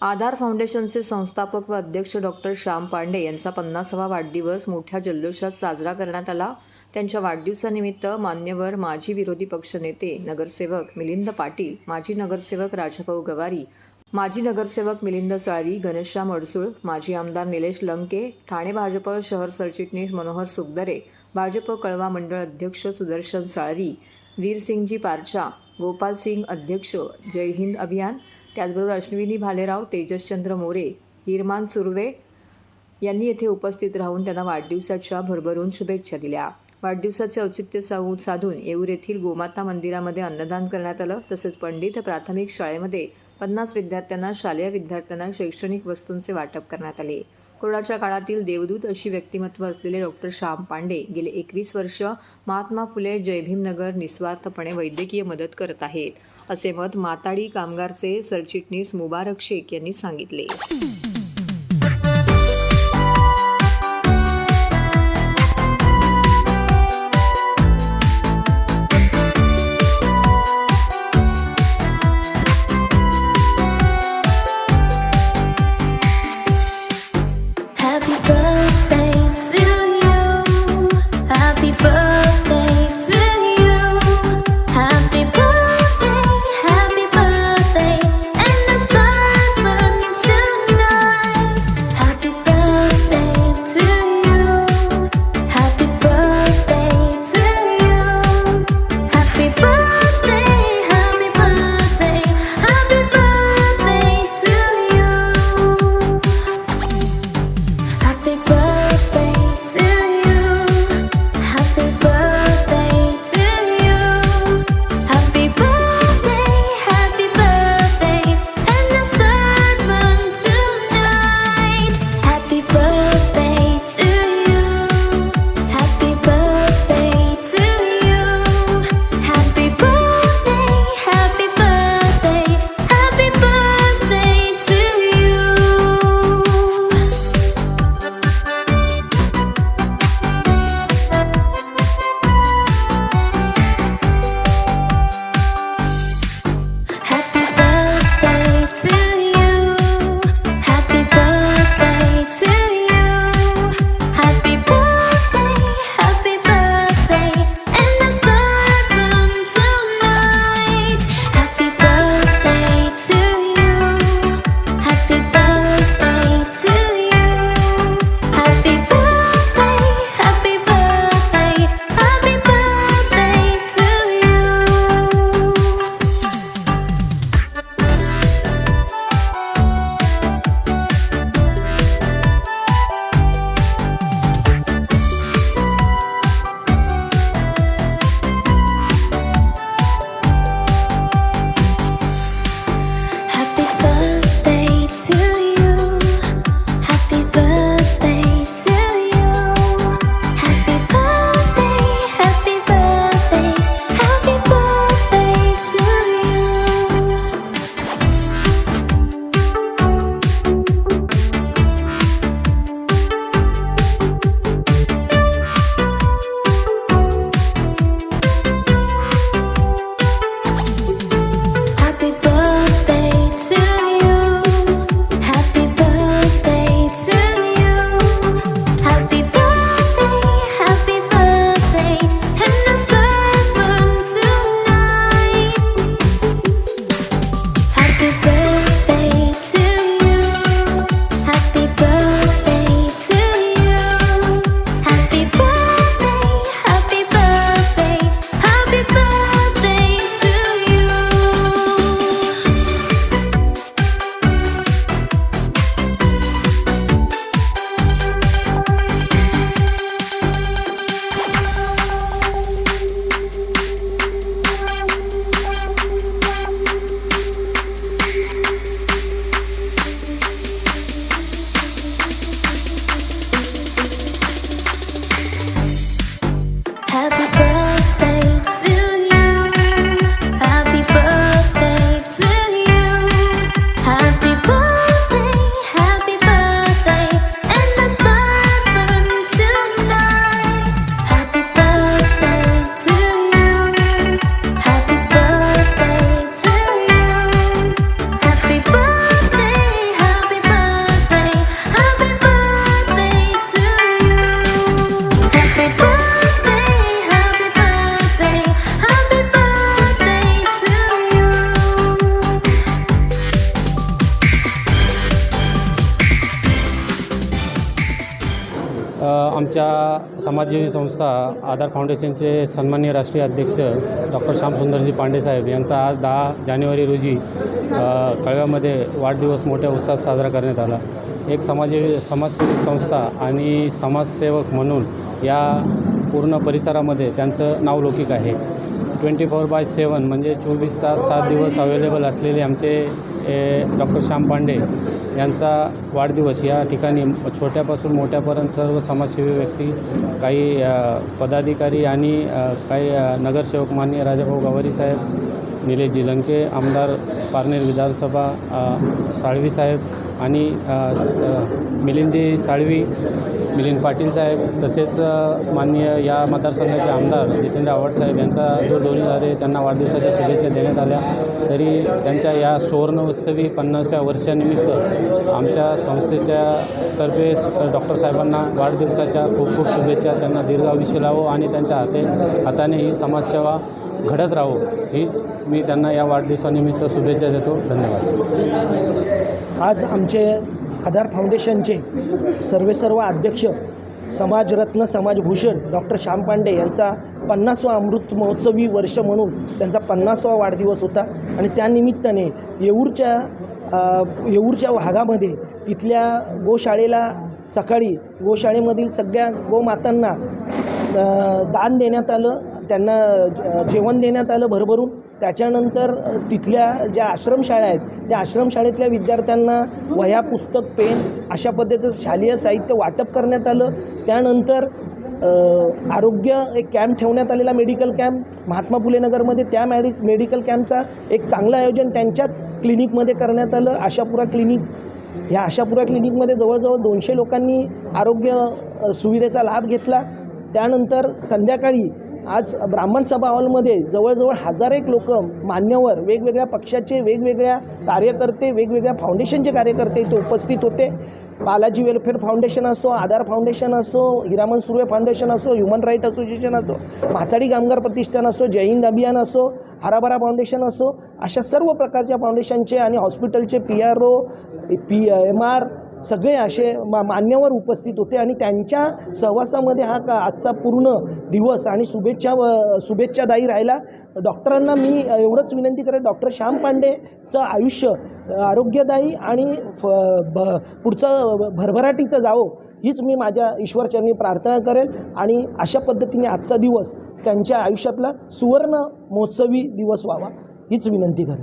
आधार फाउंडेशनचे संस्थापक व अध्यक्ष डॉक्टर श्याम पांडे यांचा पन्नासावा वाढदिवस मोठ्या जल्लोषात साजरा करण्यात आला. त्यांच्या वाढदिवसानिमित्त मान्यवर माजी विरोधी पक्षनेते नगरसेवक मिलिंद पाटील माजी नगरसेवक राजभाऊ गवारी माजी नगरसेवक मिलिंद साळवी घनश्याम अडसूळ माजी आमदार निलेश लंके ठाणे भाजप शहर सरचिटणीस मनोहर सुखदरे भाजप कळवा मंडळ अध्यक्ष सुदर्शन साळवी वीरसिंगजी पारचा गोपाल सिंग अध्यक्ष जय हिंद अभियान त्याचबरोबर अश्विनी भालेराव तेजसचंद्र मोरे हिरमान सुर्वे यांनी येथे उपस्थित राहून त्यांना वाढदिवसाच्या भरभरून शुभेच्छा दिल्या. वाढदिवसाचे औचित्य साऊ साधून येऊर येथील गोमाता मंदिरामध्ये अन्नदान करण्यात आलं. तसेच पंडित प्राथमिक शाळेमध्ये पन्नास विद्यार्थ्यांना शालेय विद्यार्थ्यांना शैक्षणिक वस्तूंचे वाटप करण्यात आले. कोरोनाच्या काळातील देवदूत अशी व्यक्तिमत्व असलेले डॉक्टर श्याम पांडे गेले एकवीस वर्ष महात्मा फुले जयभीमनगर निस्वार्थपणे वैद्यकीय मदत करत आहेत असे मत माताडी कामगारचे सरचिटणीस मुबारक शेख यांनी सांगितले. Happy आमच्या समाजसेवी संस्था आधार फाउंडेशनचे सन्माननीय राष्ट्रीय अध्यक्ष डॉक्टर श्यामसुंदरजी पांडेसाहेब यांचा आज दहा जानेवारी रोजी कळव्यामध्ये वाढदिवस मोठ्या उत्साहात साजरा करण्यात आला. एक समाजसेवी समाजसेवी संस्था आणि समाजसेवक म्हणून या पूर्ण परिसरामध्ये त्यांचं नावलौकिक आहे. ट्वेंटी फोर बाय सेवन म्हणजे चोवीस तास सात दिवस अवेलेबल असलेले आमचे डॉक्टर श्याम पांडे यांचा वाढदिवस या ठिकाणी छोट्यापासून मोठ्यापर्यंत सर्व समाजसेवी व्यक्ती काही पदाधिकारी आणि काही नगरसेवक मान्य राजाभाऊ गावारी साहेब निलेशजी लंके आमदार पारनेर विधानसभा साळवी साहेब आणि मिलिंदी साळवी मिलिंद पाटील साहेब तसेच माननीय या मतदारसंघाचे आमदार जितेंद्र आव्हाड साहेब यांचा दूरध्वनीद्वारे त्यांना वाढदिवसाच्या शुभेच्छा देण्यात आल्या. तरी त्यांच्या या सुवर्ण उत्सवी पन्नासव्या वर्षानिमित्त आमच्या संस्थेच्या तर्फे डॉक्टर साहेबांना वाढदिवसाच्या खूप खूप शुभेच्छा. त्यांना दीर्घ आयुष्य लावो आणि त्यांच्या हाते हाताने ही समाजसेवा घडत राहो हीच मी त्यांना या वाढदिवसानिमित्त शुभेच्छा देतो. धन्यवाद. आज आमचे आधार फाउंडेशनचे सर्वे सर्व अध्यक्ष समाजरत्न समाजभूषण डॉक्टर श्याम पांडे यांचा पन्नासवा अमृत महोत्सवी वर्ष म्हणून त्यांचा पन्नासवा वाढदिवस होता. आणि त्यानिमित्ताने येऊरच्या येऊरच्या भागामध्ये इथल्या गोशाळेला सकाळी गोशाळेमधील सगळ्या गोमातांना दान देण्यात आलं. त्यांना जेवण देण्यात आलं भरभरून. त्याच्यानंतर तिथल्या ज्या आश्रमशाळा आहेत त्या आश्रमशाळेतल्या विद्यार्थ्यांना वह्या पुस्तक पेन अशा पद्धतीचं शालेय साहित्य वाटप करण्यात आलं. त्यानंतर आरोग्य एक कॅम्प ठेवण्यात आलेला मेडिकल कॅम्प. महात्मा फुले नगरमध्ये त्या मॅडि मेडिकल कॅम्पचा एक चांगलं आयोजन त्यांच्याच क्लिनिकमध्ये करण्यात आलं. आशापुरा क्लिनिक. ह्या आशापुरा क्लिनिकमध्ये जवळजवळ दोनशे लोकांनी आरोग्य सुविधेचा लाभ घेतला. त्यानंतर संध्याकाळी आज ब्राह्मण सभा हॉलमध्ये जवळजवळ हजार एक लोक मान्यवर वेगवेगळ्या पक्षाचे वेगवेगळ्या कार्यकर्ते वेगवेगळ्या फाउंडेशनचे कार्यकर्ते इथे उपस्थित होते. बालाजी वेलफेअर फाउंडेशन असो आधार फाउंडेशन असो हिरामन सुर्वे फाउंडेशन असो ह्युमन राईट असोसिएशन असो म्हाताडी कामगार प्रतिष्ठान असो जय हिंद अभियान असो हराभरा फाउंडेशन असो अशा सर्व प्रकारच्या फाउंडेशनचे आणि हॉस्पिटलचे P R O P M R सगळे असे मा मान्यवर उपस्थित होते आणि त्यांच्या सहवासामध्ये हा का आजचा पूर्ण दिवस आणि शुभेच्छा व शुभेच्छादायी राहिला. डॉक्टरांना मी एवढंच विनंती करेन. डॉक्टर श्याम पांडेचं आयुष्य आरोग्यदायी आणि फ- ब पुढचं भरभराटीचं जावं हीच मी माझ्या ईश्वरचरणी प्रार्थना करेन. आणि अशा पद्धतीने आजचा दिवस त्यांच्या आयुष्यातला सुवर्ण महोत्सवी दिवस व्हावा हीच विनंती करेन.